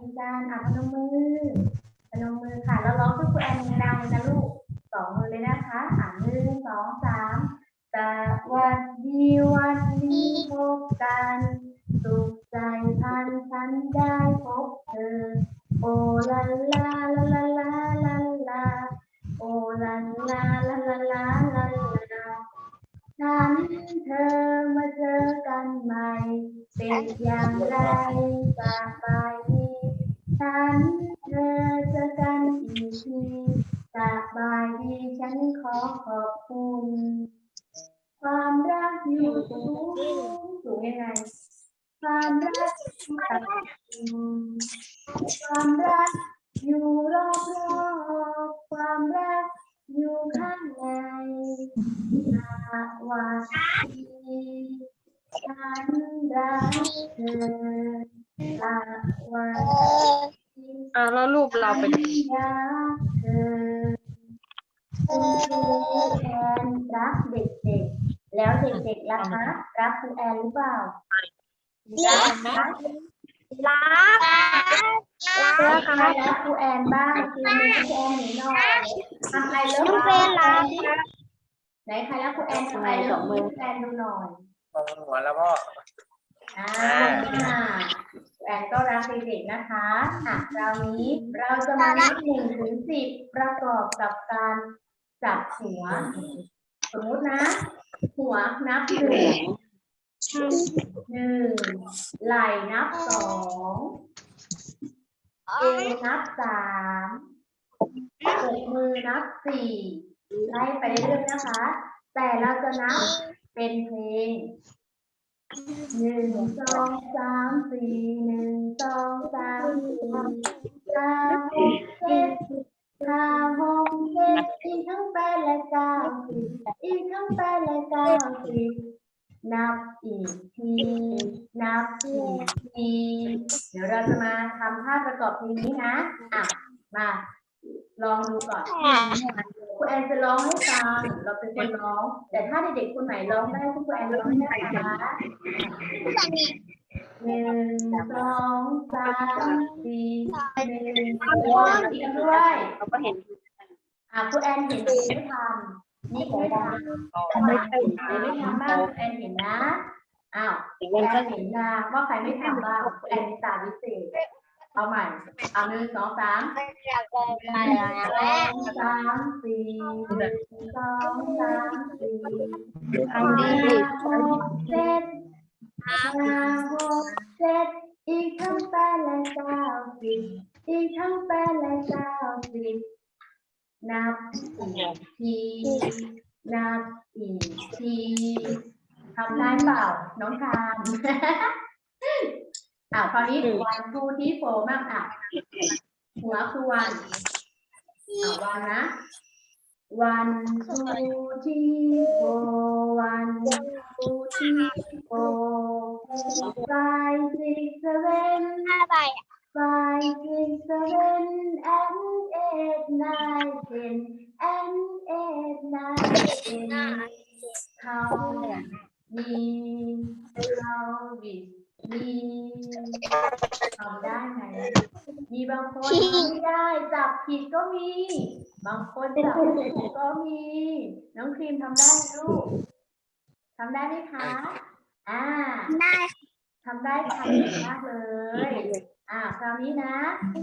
มีการอะพนมมือพนมมือค่ะแล้วร้องด้วยคุณแอนดังๆนะลูกสองมือเลยนะคะอะหนึ่งสองสามสวัสดีวันนี้พบกันสุขใจพันฉันได้พบเธอ โอลาลาลาลาลาลาลาโอลาลาลาลาลาลาลาฉันเธอมาเจอกันใหม่ เป็นอย่างไรสบายดี ฉันเธอเจอกันอีกทีสบายดีฉันขอขอบคุณ ความรักอยู่สูงสูงยังไงความรักอยู่ต่ำความรักอยู่รอบรอบๆความรักอยู่ข้างในสวัสดีฉันรักเธอ สวัสดีอ่าแล้วรูปเราเป็นฉันรักเธอคุณครูแอนรักเด็กๆ แล้วเด็กๆล่ะคะรักครูแอนหรือเปล่ารักนะรักรักใครรักครูแอนบ้างคือมือครูแอนหนูหน่อยทำไอเลิฟน้องเฟรนรักไหนใครรักครูแอนทำไอเลิฟครูแอนดูหน่อยหัวแล้วพ่ ออ่าครูแอนก็รักเด็กๆนะคะอะคราวนี้เราจะมานับหนึ่งถึงสิบประกอบกับการจับหัว สมมุตินะ หัวนับหนึ่งหนึ่งไหล่นับสองเอวนับสามหกมือนับสี่ไล่ไปเรื่อยๆนะคะ แต่เราจะนับเป็นเพลง หนึ่งสองสามสี่หนึ่งสองสามสี่ห้าหกเจ็ดห้าหกเจ็ดอีกทั้งแปดและเก้าสิบอีกทั้งแปดและเก้าสิบนับอีกทีนับอีกทีเดี๋ยวเราจะมาทำท่าประกอบเพลงนี้นะอะมาลองดูก่อน แอนจะร้องให้ฟังเราเป็นคนร้อง แต่ถ้าเด็กๆคนไหนร้องได้ครูแอนร้องให้ได้นะคะหนึ่งสองสามสี่หนึ่งสองอีกด้วยเราก็เห็นอะครูแอนเห็นเด็กไม่ทำนี่ไม่ทำไม่ทำเด็กไม่ทำบ้างครูแอนเห็นนะอ้าวเห็นแอกันก็นเห็นนะว่าใครไม่ทำบ้างแอนมีตาวิเศษ เอาใหม่ เอาหนึ่งสองสามสองสามสี่หนึ่งสองสามสี่ห้าหกเจ็ดห้าหกเจ็ดอีกทั้งแปดและเก้าสิบอีกทั้งแปดและเก้าสิบนับอีกทีนับอีกทีทำได้เปล่า น้องทาน อะคราวนี้วันทูที่โฟมากอะหัวคือวันอะวันนะวันทูที่โฟวันทูที่โฟ five six seven five six seven and eight nine ten and eight nine ten เขามีเราวิ มีทำได้ไหมมีบางคนทำไม่ได้จับผิดก็มี บางคนจับถูกก็มี น้องครีมทำได้ไหมลูกทำได้ไหมคะ อ่าทำได้ค่ะเก่งมากเลย อ่า คราวนี้นะ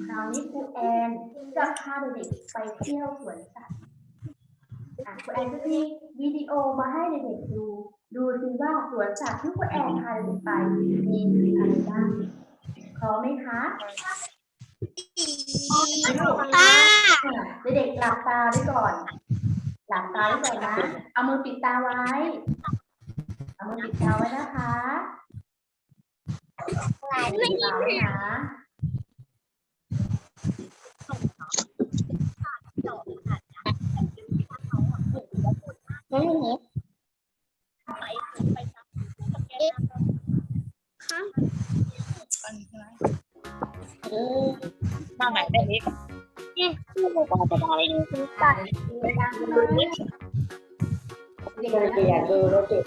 คราวนี้ครูแอนจะพาเด็กๆไปเที่ยวสวนสัตว์ ครูแอนจะมีวิดีโอมาให้เด็กๆดู ดูสิว่าสวนสัตว์ที่ครูแอนพาเด็กๆไปมีอะไรบ้างพร้อมไหมคะอะเด็กๆหลับตาไว้ก่อน หลับตาไว้ก่อนนะ เอามือปิดตาไว้ เอามือปิดตาไว้นะคะไม่มีนะ มาไหนได้อีกเด็กๆอยากดูรถติด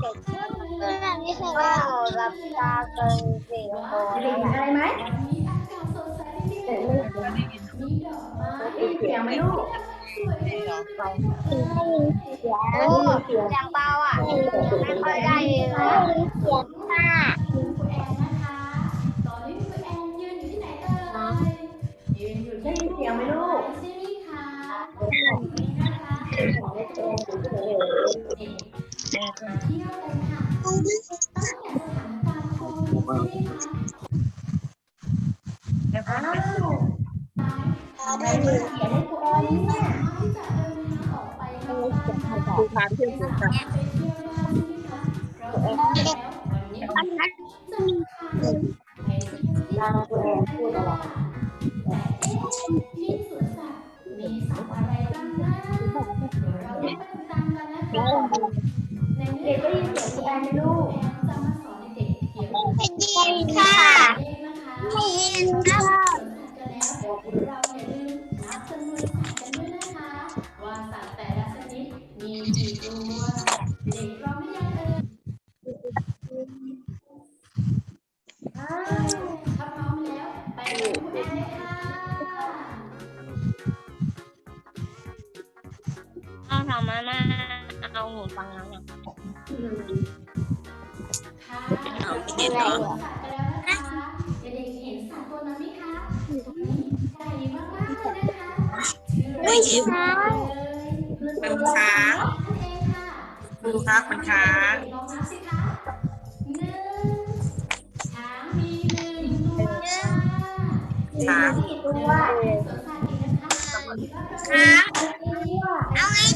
เด็กแบบนี้คือว่ารับตาเป็นสีโคเด็กๆเห็นอะไรไหมเด็กได้ยินเสียงไหมลูก โอ้เสียงเบาอะ ไม่ค่อยได้เลยเสียงค่ะได้ยินเสียงไหมลูกแล้วก็อ้าวทำไมมือเขียนให้ครูแดูทา ฟังแล้วเนี่ยอืมเอาอะไรอะไม่เห็นช้างมันค้างดูครับมันค้างช้างกี่ตัวเอาไงดีค่ะอะ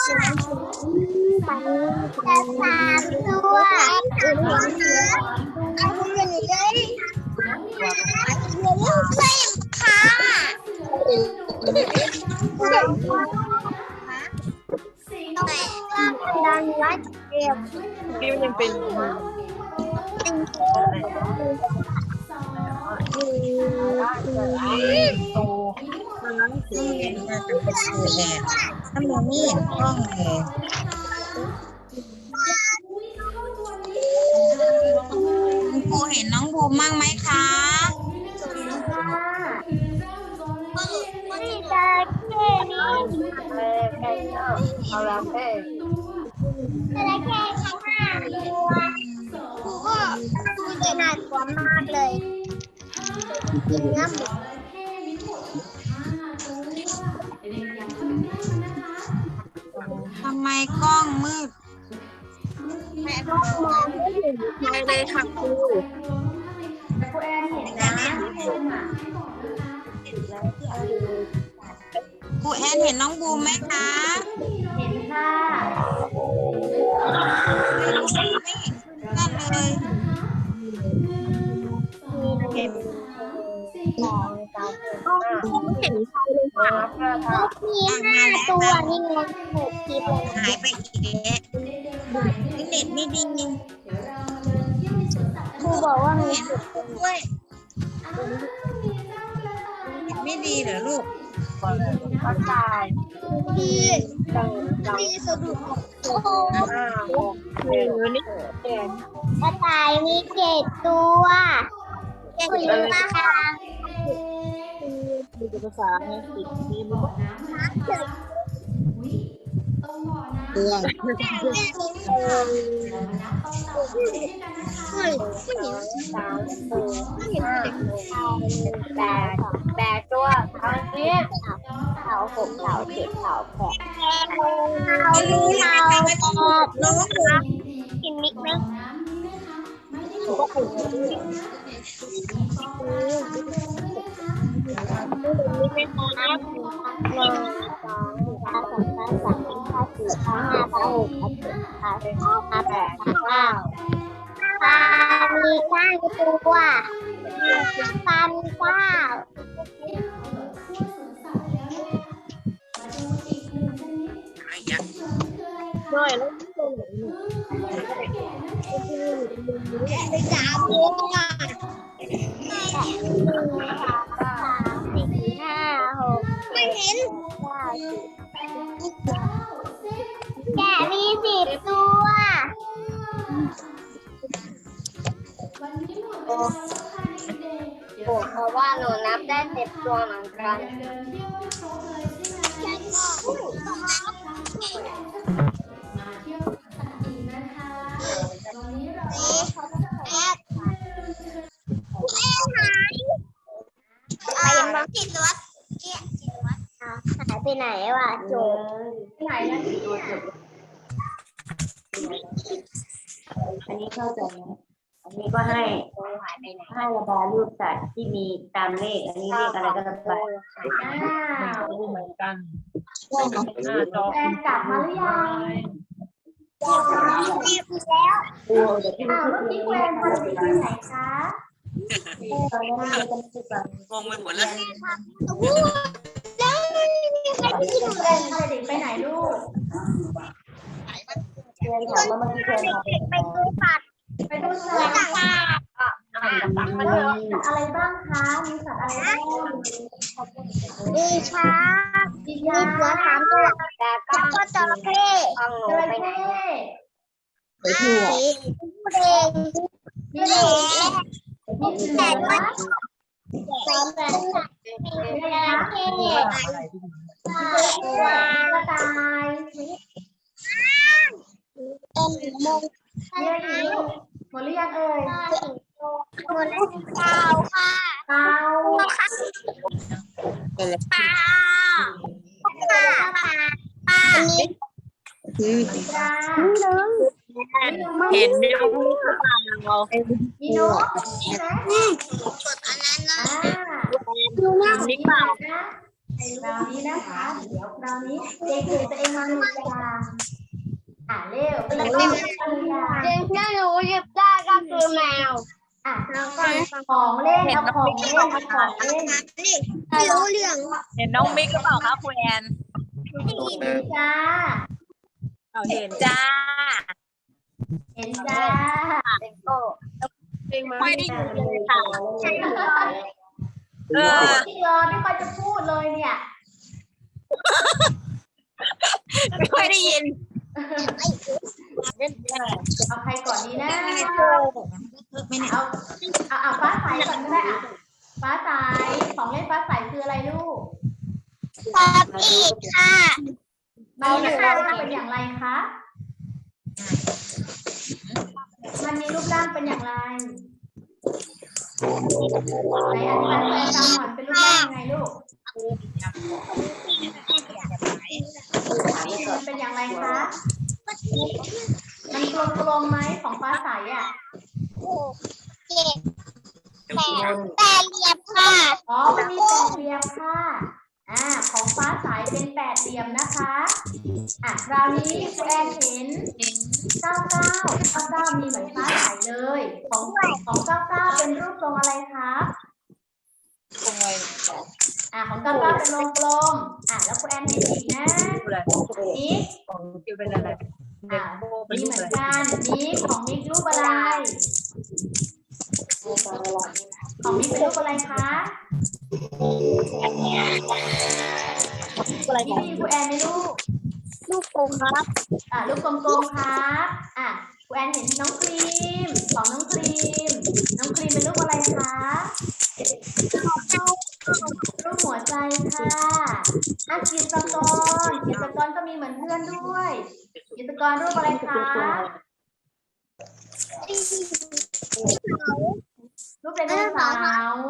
เสือสามตัวเสือสามตัว คุณครูเห็นน้องบูมบ้างไหมคะค่ะนี่จะแค่นี้เออแค่นี้เอาละเอ้ยจะแค่ข้างหน้าตัวครูก็ดูจะน่ากลัวมากเลยกินน้ำหมู กล้องมืดแม่ก็มองไม่เห็นไม่ได้ค่ะครูแต่ครูแอนเห็นนะที่มุมอะครูแอนเห็นน้องบูมไหมคะ เห็นค่ะ มีห้าตัวนี่ไงหกคลิปเลยหายไปอีกแล้วเน็ตไม่ดีครูบอกว่ามีเห็นด้วยเน็ตไม่ดีเหรอลูกก็ตายดีดีสะดุดโอ้โหเห็นนี่กระต่ายมีเจ็ดตัวเจ็ดตัวค่ะ ดูภาษาไงติดนี่มันเตือนเฮ้ยงสามตัวผู้หญิงเด็กแปดแปดตัวเอาเนี้ยเสาหกเสาเจ็ดเสาแปดเอาลูเสาแปดน้องบูมกินมิกไหมก็ถูกครับหนึ่งสอ ปดห้าเก้าปลามีก้าตัวปลามีเก้าด้วยแล้วตรงหนไปสามตัวนี่ ไม่เห็นแกะมีสิบตัวโอ้เพราะว่าหนูนับได้เจ็ดตัวเหมือนกัน ไปไหนวะโจไหนนะตัวจบอันนี้เข้าใจไหมอันนี้ก็ให้หายไปไหนให้ระบายรูปสัตว์ที่มีตามเลข อันนี้เลขอะไรก็ระบายอ้าวรู้เหมือนกันแฟนกลับมาหรือยังแล้วโอ้เดี๋ยวพี่อ้าวพูเมื่ดอกี้เองแฟนพาไปที่ไหนคะตอนนี้เราจะพูดกันงงไปหมดแล้วแล้วมีใคร ไปไหนแฟนพาเด็กไปไหนลูกเพื่อนถามว่าเมื่อกี้เพื่อนพาไปไปดูสัตว์ไปดูสัเสือตว์อะไรบ้างคะ มีสัตว์อะไรบ้างมีช้างมีเสือสามตัวแล้วก็จระเข้จระเข้ไปทั่วเด็กมีเด็กมีเสือแต่ว่ามีสามตัวจระเข้ อะไรที่กระต่ายเป็นมงเยอะอีกหมดหรือยังเอ่ยหมดแล้วเต่าค่ะเต่าเป็นอะไรปลาปลาปลาปลานนี้คือปลาเห็นไหมว่าเรามีนกใช่ไหมอันนั้นนะอ่าดูนะนิกเปล่านะ คราวนี้นะคะ เดี๋ยวคราวนี้เด็กๆตัวเองมาหนึ่งอย่างอ่าเร็วเป็นอะไรบ้างตัวอย่างเด็กที่หนูหยิบได้ก็คือแมวอะของเล่นเอาของเล่นเอาของเล่นไม่รู้เรื่องเห็นน้องมิกหรือเปล่าคะคุณแอนจ้าเอาเห็นจ้า เห็นจ้าเป็นโก้ไม่ได้ยินเลยค่ะ เออที่รอไม่ค่อยจะพูดเลยเนี่ยไม่ค่อยได้ยินเอาใครก่อนดีนะเอาเอาเอาฟ้าใสก่อนก็ได้อะฟ้าใสของเล่นฟ้าใสคืออะไรลูกป๊อปปี้ค่ะมันมีรูปร่างเป็นอย่างไรคะมันมีรูปร่างเป็นอย่างไร ไหนอธิบายให้ฟังหน่อยเป็นรูปร่างยังไงลูกมันเป็นอย่างไรคะ มันกลมๆไหมของฟ้าใสอะเจ็ดแปดแปดเหลี่ยมค่ะ อ๋อมันมีแปดเหลี่ยมค่ะ อ่าของฟ้าใสเป็นแปดเหลี่ยมนะคะอะคราวนี้ครูแอนเห็นเก้าเก้าเก้าเก้ามีเหมือนฟ้าใสเลย ของของเก้าเก้าเป็นรูปทรงอะไรครับคงไว้อะของเก้าเก้าเป็นวงกลมอะแล้วครูแอนเห็นอีกนะดูอะไรมิกของคิวเป็นอะไรอะมีเหมือนกันมิกของมิกรูปอะไรของมิกเป็นรูปอะไรคะ อะไรมิกได้ยินครูแอนไหมลูก ลูกกงครับอะลูกกลมๆครับอะครูแอนเห็นน้องครีมของน้องครีม น้องครีมเป็นรูปอะไรคะรูปหัวใจค่ะอะกิจกรกิจกรก็มีเหมือนเพื่อนด้วย กิจกรรูปอะไรคะรูปไดโนเสาร์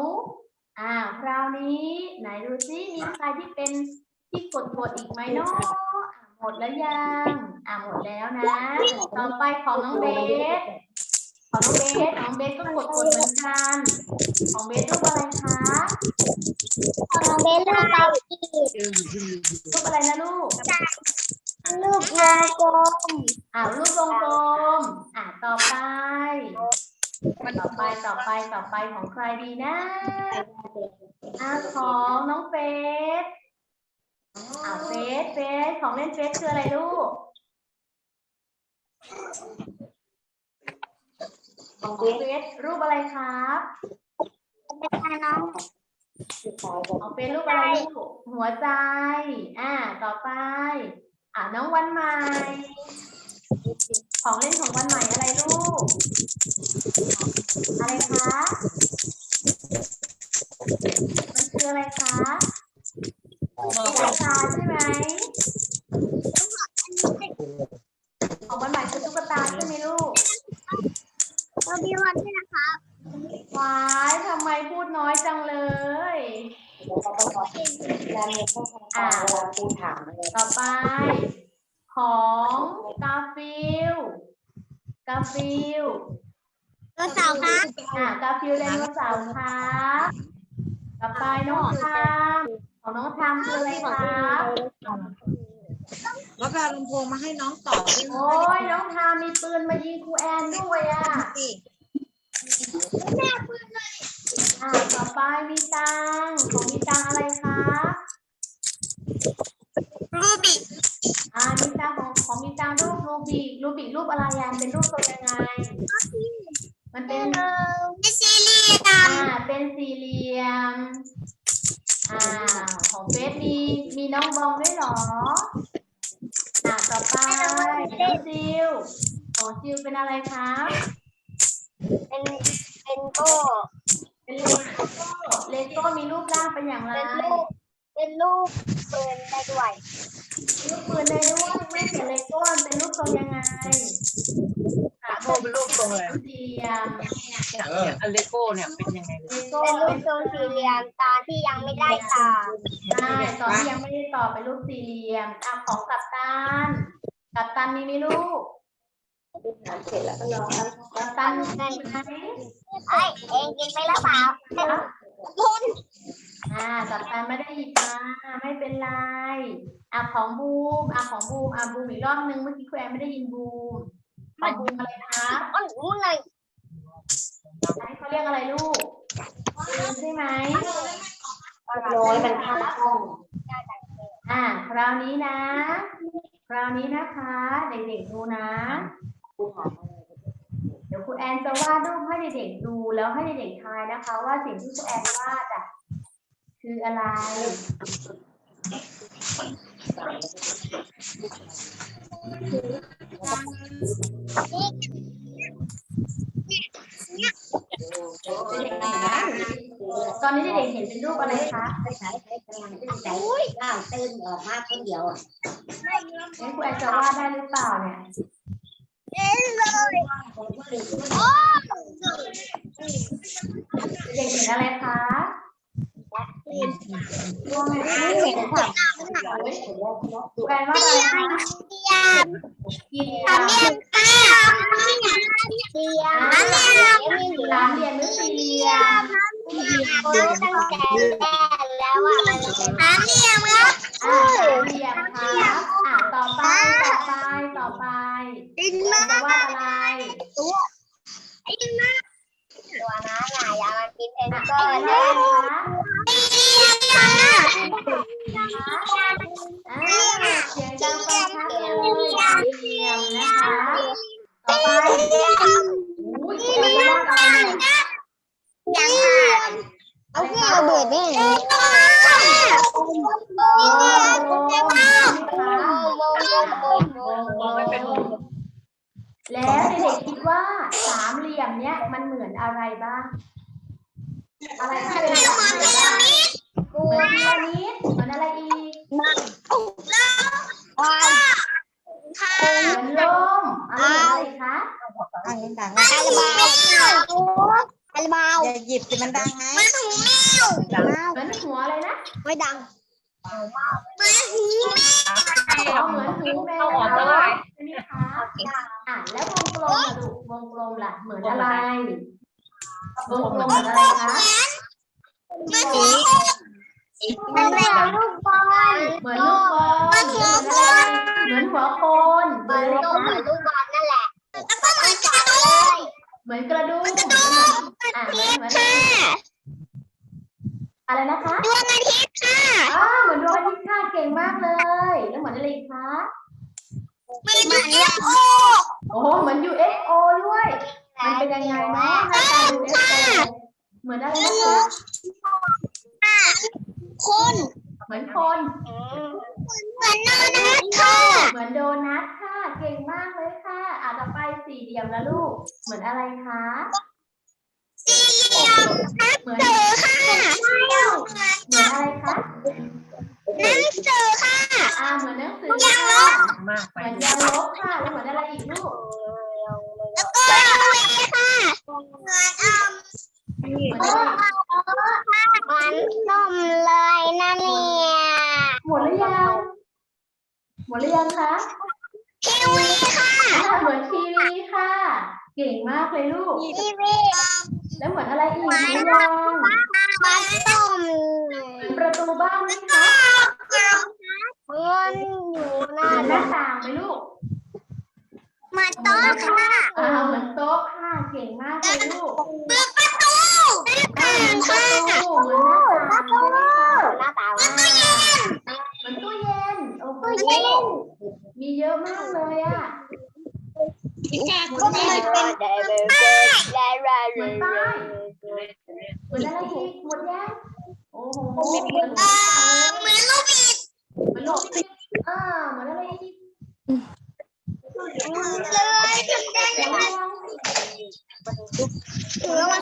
อ่าคราวนี้ไหนดูซิมีใครที่เป็นที่กดกดๆอีกไหมเนาะอะหมดแล้วยังอ่าหมดแล้วนะ ต่อไปของน้องเบสของน้องเบสของน้องเบสก็กดกดเหมือนกันของเบสรูปอะไรคะของเป็นลูกเตาอีกรูปอะไรนะลูกลูกวงกลมอ่ารูปวงกลมอ่าต่อไป ต่อไปต่อไปต่อไปของใครดีนะอ่าของน้องเฟสอ่าเฟสเฟสของเล่นเฟสคืออะไรลูกของเฟสรูปอะไรครับเป็นน้องของเฟสรูปอะไรลูกหัวใจ อ่า ต่อไป อ่าน้องวันใหม่ ของเล่นของวันใหม่อะไรลูก อะไรคะ มันคืออะไรคะตุ๊กตาใช่ไหมของวันใหม่คือตุ๊กตาใช่ไหมลูกเรามีวันที่นะคะวายทำไมพูดน้อยจังเลยอ่าต่อไป ของกาฟิลกาฟิลตัวเสาร์ครับอ่ากาฟิลไดโนเสาร์ครับต่อไปน้องทามของน้องทามคืออะไรครับแล้วไปเอาลำโพงมาให้น้องต่อด้วยโอ้ยน้องทามมีปืนมายิงครูแอนด้วยอะสิอ่าต่อไปมีตังของมีตังอะไรคะรูบิก อ่ามีตังของของมีตังรูปรูบิกรูบิกรูปอะไรอะเป็นรูปตัวยังไง มันเป็นเป็นซีรีส์อ่าเป็นสี่เหลี่ยมอ่าของเฟสมีมีน้องบองด้วยเหรออ่าต่อไปน้องซิลของซิลเป็นอะไรคะเป็นเป็นโก้เป็นเลโก้เลโก้มีรูปร่างเป็นอย่างไร เป็นลูกเป็นลูกปืนได้ด้วยรูปปืนได้ด้วยไม่เห็นเลโก้มันเป็นรูปทรงยังไงอ่าโบเป็นรูปทรงเลยสี่เหลี่ยมเนี่ยเนี่ยอันเลโก้เนี่ยเป็นยังไงเลโก้เป็นลูเป็กนทรงสี่เหลี่ยมตาที่ยังไม่ได้ตาใช่ตอนที่ยังไม่ได้ต่อเป็นรูปสี่เหลี่ยมอะของกัปตันกัปตันมีไหมลูกเสร็จแล้วก็รอกัปตันมีไหมเอ้ยเองกินไปแล้วเปล่าพุน อ่ากัปตันไม่ได้หยิบมาไม่เป็นไรอะของบูมอะของบูมอะบูมอีกรอบนึงเมื่อกี้คุณแอนไม่ได้ยินบูมของบูมอะไรคะอ้อนอุ้นเลยอันนี้เขาเรียกอะไรลูกบูมใช่ไหมร้อยมันค่าห้องอ่าคราวนี้นะ คราวนี้นะคะ เด็กๆดูนะเดี๋ยวครูแอนจะวาดรูปให้เด็กๆดูแล้วให้เด็กๆทายนะคะ ว่าสิ่งที่ครูแอนวาดอะ คืออะไร ตอนนี้เด็กๆเห็นเป็นรูปอะไรคะอุ้ยอ้าวตื่นออกมาคนเดียวอะงั้นครูแอนจะวาดได้หรือเปล่าเนี่ยเล่นเลยโอ้เด็กๆเห็นอะไรคะ ตัวว่ามันเป็นสามเหลี่ยมครับอ่าสามเหลี่ยมครับอ่าต่อไปต่อไปต่อไปดินครูแอมานจะวาดอะไรดินมาตัวนั้นน่ะอย่ามันกินเพนอะก็เป็นเลอะ ต่อไปอุ้ยครูแอนจะวาดอะไรเนี่ยยังค่ะเอาแค่เบิดนี่โอ้โอ้โหนะคะแล้วเด็กๆคิดว่าสามเหลี่ยมเนี้ยมันเหมือนอะไรบ้าง อะไรที่เป็นสามเหลี่ยมบ้างเหมือนพีระมิดเหมือนอะไรอีกเหมือน ร่มอะไรอีกคะอันนี้ดังคาราบาวคาราบาวอย่าหยิบสิมันดังไงไม่ถูกแมวเหมือนหัวอะไรนะไม่ดังไม่หูอ๋อเหมือนหูแมวใช่ไหมคะอะแล้ววงกลมล่ะลูกวงกลมล่ะเหมือนอะไรวงกลมเหมือนอะไรคะไม่หู มันเป็นลูกบอลเหมือนลูกบอลเหมือนหัวโคนเหมือนลูกเหมือนลูกบอลนั่นแหละแล้วก็เหมือนจับเลยเหมือนกระดุมอะเหมือนเหมือนอะไรนะคะดวงอาทิตย์ค่ะอ้าเหมือนดวงอาทิตย์ค่ะเก่งมากเลยแล้วเหมือนอะไรอีกคะเหมือนเรียกโอโอ้เหมือน UFO ด้วย มันเป็นยังไงเนาะหน้าตา UFO เหมือนอะไรนะคะ คนเหมือนคน เหมือนโนนัทค่ะเหมือนโดนัทค่ะ เก่งมากเลยค่ะ อะต่อไปสี่เหลี่ยมแล้วลูก เหมือนอะไรคะ สี่เหลี่ยมนักเหมือนสือค่ะเหมือนอะไรคะนักสือค่ะ อ่าเหมือนหนังสือค่ะมากไปเหมือนยางลบค่ะแล้วเหมือนอะไรอีกลูกแล้วก็เวค่ะเหมือนอ่มเหมือ นมันส้มเลยนะเนี่ยหมดหรือยัง หมดหรือยังคะทีวีค่ะเหมือนทีวีค่ะ เก่งมากเลยลูก ทีวีแล้วเหมือนอะไรอีกหมดหรือยังมันส้มประตูบ้านไหมคะมันอยู่หน้าหนหน้าต่างไหมลูกมาโต๊ะค่ะอ่าเหมือนโต๊ะค่ะ เก่งมากเลยลูกเปิดประตูานประตูเหมือนหน้าต่างใช่ไหมคะหน้าตางอ่าเหมือนตู้เย็นโอ้โหตู้เย็นมีเยอะมากเลยอะก็เลยเป็นได้เยเหมือนป้ายเหมือนอะไรอีกหมดยังโอ้โหเหมือนลูกบิดเหมือนลูกบิดอ่าเหมือนอะไรอีกเลยจุดแดงยังยัง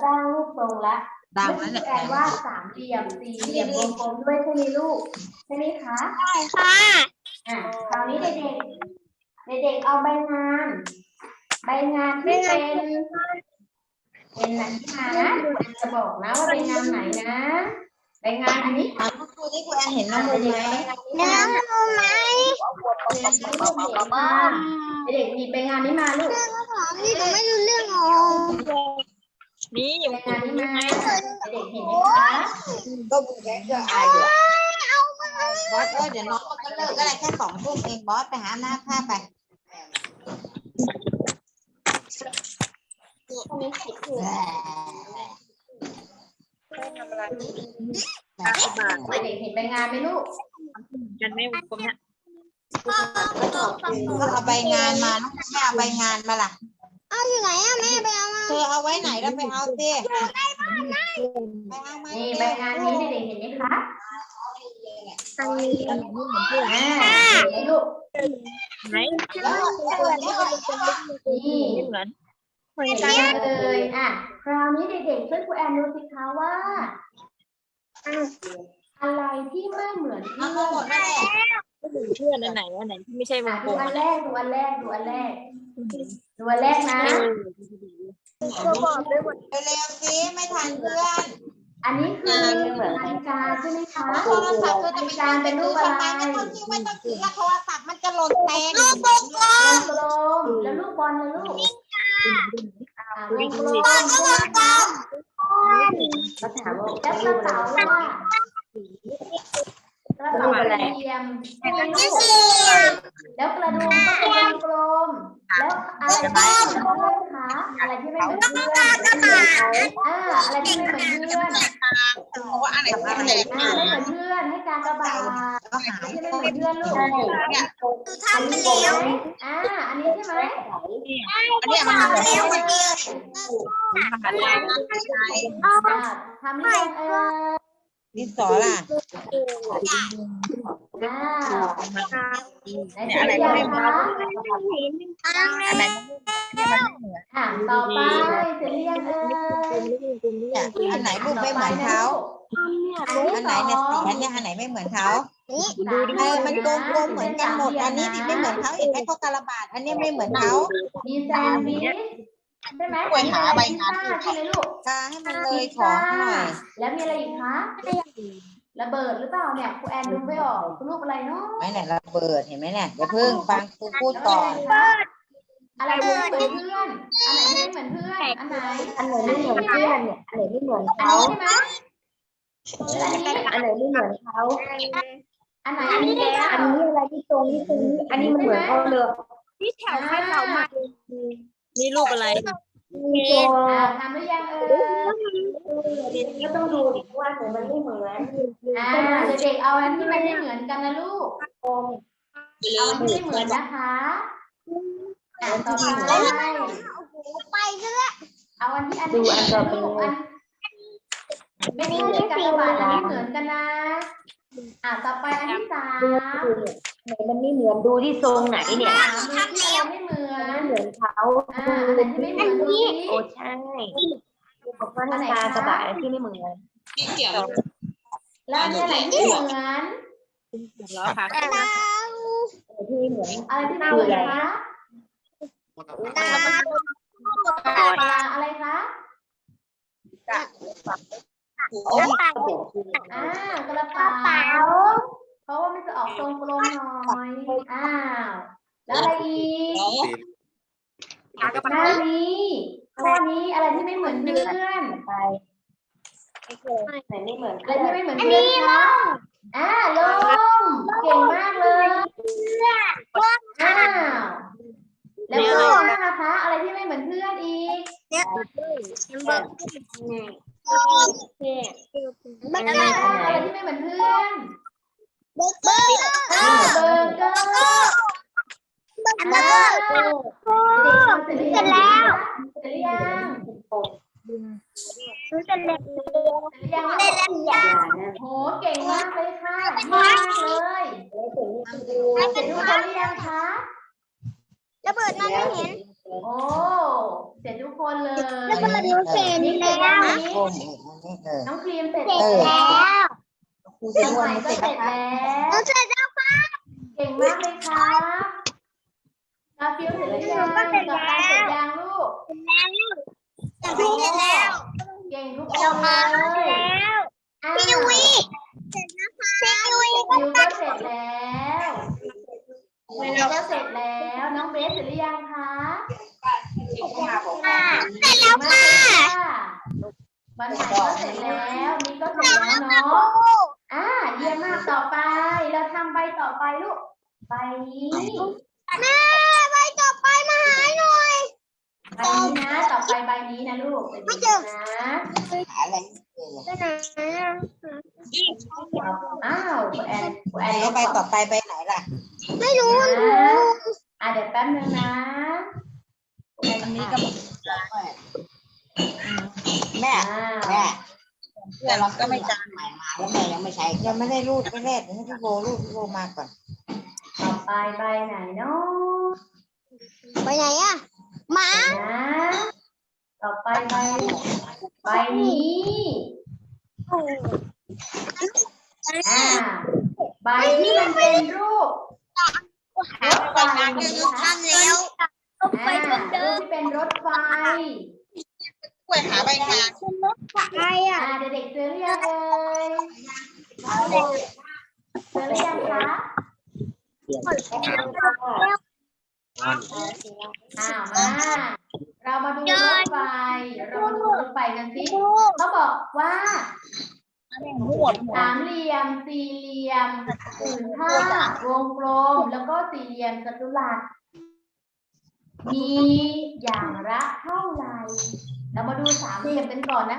ได้รูปทรงละ ดังเมื่แล้อวกี้เนี่ยแอนว่าสามเหลี่ยมสี่เหลี่ยมวงกลมด้วยใช่ไหมลูกใช่ไหมคะค่ะอะคราวนี้เด็กๆเด็กๆเอาใบงาน ใบงานที่เป็นเป็นหนังที่มานะจะบอกนะว่าใบงานไหนนะใบงานอันนี้ถามครูที่ครูแอนเห็นน้องมุมไหมเนื้อมูไหมเด็กๆหยิบใบงานนี้มาลูกนี่หนูไม่รู้เรื่องอ๋อ นี่ใบงานนี้มาเด็กเห็นไหมคะก็บุญแกก็อายอยู่บอสเออเดี๋ยวน้องมันก็เลิกก็ได้แค่สองทุ่มเองบอสไปหาหน้าผ้าไปเด็กเห็นใบงานไหมลูกกันไม่ผมเนี่ยก็เอาใบงานมาน้องแม่เอาใบงานมาล่ะ อาอยู่ไหนอะแม่ไปเอามาเธอเอาไว้ไหนแล้วไปเอาสิไปเอามานี่ใบงานนี้เด็กๆเห็นไหมคะอันนี้อ่าเห็นไหมลูกไหนแล้วเปิดแล้วนี่เหมือนเหมือนเห็นกัไหนมเอ่ยอะคราวนี้เด็กๆช่วยครูแอนดูสิคะว่าอะไรที่ไม่เหมือนเอาเพื่อน หมดนั่นแหละเพื่อนอันไหนอันไหนที่ไม่ใช่วอะงกดูลมอันแรกดูอันแรกดูอันแรกดูอันแรกนะจะบอกด้วยว่าเร็วๆสิไม่ทันเพื่อนอันนี้คือนาฬิกาใช่ไหมคะโทรศัพท์เธอจะนาไปฬิกาการเป็นรูปอะไรทำไมไม่ต้องคิดไม่ต้องคิดว่าโทรศัพท์มันจะหล่นแตกลูกบอลวงกลมแล้วลูกบอลนะลูกอ่าวงกลมใช่ไหมคะแล้วกระเป๋าล่ะ กระเป๋าสี่เหลี่ยมใช่ไหมลูกแล้วกระดุมก็เป็นวงกลม แล้วอะไรที่ไม่เหมือนเพื่อนคะอะไรที่ไม่เหมือนเพื่อนอ่าอะไรที่ไม่เหมือนเพื่อนว่าอะไรอ่ไม่เหมือนเพื่อนให้การกระบาดที่ไม่เหมือนเพื่อนลูกทำไปแล้วอ่าอันนี้ใช่ไหมอันนี้มันเหมือนแล้วมันเดียวมหาลัยอ่าทำให้เออ ดินสอล่ะอ่าในเนี่ยอะไรก็ไม่เหมือนคะอะไรเนี่ยมันไม่เหมือนอ่าต่อไปเสียงเรียงเออเนี่ยอันไหนรูปไม่เหมือนเขาอันไหนเนี่ยสีอันเนี้ยอันไหนไม่เหมือนเขาเออมันโกลมๆเหมือนกันหมด อันนี้ที่ไม่เหมือนเขาเห็นไหมเขากระบาดอันนี้ไม่เหมือนเขามีแซนด์วิช ใช่ไหมไปหาใบงานพิซซ่ใช่ไหมลูกกาให้มันเลยของหน่อยแล้วมีอะไรอีกคะระเบิดหรือเปล่าเนี่ยครูแอนดูไม่ออกคือรูปอะไรเนาะไม่ไหนระเบิดเห็นไหมเนี่ยอย่าเพิ่งฟังครูพูดก่อน อะไรที่ไม่เหมือนเพื่อนอันไหนที่ไม่เหมือนเพื่อนอันไหนอันไหนไม่เหมือนเพื่อนเนี่ยอันไหนไม่เหมือนอันเขานี้ใช่ไหมอันไหนไม่เหมือนเขาอันไหนอันนี้แล้วอันนี้อะไรที่ตรงที่ตรงนี้อันนี้มันเหมือนเขาเลย ที่แถวข้างเรามา นี่รูปอะไรมีตัวอ่าทำหรือยังเออก็ต้องดูดิว่าเหมือนมันไม่เหมือนอ่าเด็กๆเอาอันที่มันไม่เหมือนกันนะลูกเอาอันที่ไม่เหมือนนะคะอ่าต่อไปไปซะแล้วเอาอันที่อันที่เหมือนกันลูกอันไม่ใช่ในกระบาดอันนี้เหมือนกันนะ อ่าต่อไปอันที่สามไหนมันไม่เหมือนดูที่ทรงไหนเนี่ยที่เราไม่เหมือน เหมือนเขาอ่าอันไหนที่ไม่เหมือนดูสิโอ้ใช่บอกว่าหน้าตากระบะที่ไม่เหมือนที่เกี่ยวแล้วอันนี้อะไรที่เหมือนแล้วค่ะที่ไม่เหมือนอะไรที่ไม่เหมือนคะปลาอะไรคะโอ้ยอ่ากระเป๋าเพราะว่ามันจะออกทรงกลมหน่อยอ้าวแล้วอะไรอีก หน้านี้ข้อนี้อะไรที่ไม่เหมือนเพื่อนไปไหนไม่เหมือนอะไรที่ไม่เหมือนเพื่อนคะอ่าลมเก่งมากเลยอ้าวแล้วก็นะคะอะไรที่ไม่เหมือนเพื่อนอีกมันอ่าอะไรที่ไม่เหมือนเพื่อนอ่าเบอร์เกอร์ อ้าวเด็กๆทำเสร็จหรือยังคะเสร็จหรือยังรู้จะเล็กเสร็จหรือยังคะโหเก่งมากเลยค่ะดีมากเลยเสร็จทุกคนหรือยังคะระเบิดมันไม่เห็นโอ้เสร็จทุกคนเลยระเบิดมันเห็นนี่เสร็จแล้ยังวนี่โอ้ยเออน้องครีมเสร็จเสร็แล้จวแล้วครูจะน้องด้วใหยม่ไม่ก็เสร็จเสร็จนะคะแล้วเสร็จแล้วค่ะเก่งมากเลยครับ กาฟิวเสร็จหรือยังกับการเสร็จยังลูกจากที่เสร็จแล้วเก่งทุกคนเลยอ้าว พี่วีเสร็จแล้วค่ะพี่วี ฟิวก็เสร็จแล้วฟิวก็เสร็จแล้ว น้องเบสเสร็จหรือยังคะ ค่ะ เสร็จแล้วค่ะวันใหม่ก็เสร็จแล้ว นี่ก็เสร็จแล้วเนาะ อ่าเยี่ยมมากต่อไป เราทำใบต่อไปลูก ใบนี้ แม่ไปต่อไปมาหาหน่อย ใบนี้นะ ต่อไปใบนี้นะลูกไม่เจอนะ หาอะไรไม่เจอเลย ไปไหนอะ อ้าวคุณแอนคุณแอน แล้วไป ต่อไปไปไหนล่ะ ไม่รู้นะอะเดี๋ยวแป๊บนึงนะคุณแอนอันนี้นี้ก็ก็แม่อ้าวแม่เพื่อนเราก็ไม่จานใหม่มาแล้วแม่ยังไม่ใช้ยังไม่ได้รูดไม่แรกให้พี่โบรูดพี่โบมาก่อนต่อไปใบไหนเนาะไปไหนอะหมานะต่อไปใบใบนี้อ่า ใบที่มันเป็นรูปรถไฟนะคะแล้วอ่ารูปที่เป็นรถไฟ ช่วยหาใบงานใครอะอ่าเด็กๆเจอหรือยังเอ่ยเจอหรือยังคะอ้าวมาเรามาดูรถไฟเรามาดูรถไฟกันสิ เขาบอกว่า สามเหลี่ยม สี่เหลี่ยมผืนผ้าวงกลม แล้วก็สี่เหลี่ยมจัตุรัส มีอย่างละเท่าไหร่ เรามาดูสามเหลี่ยมกันก่อนนะ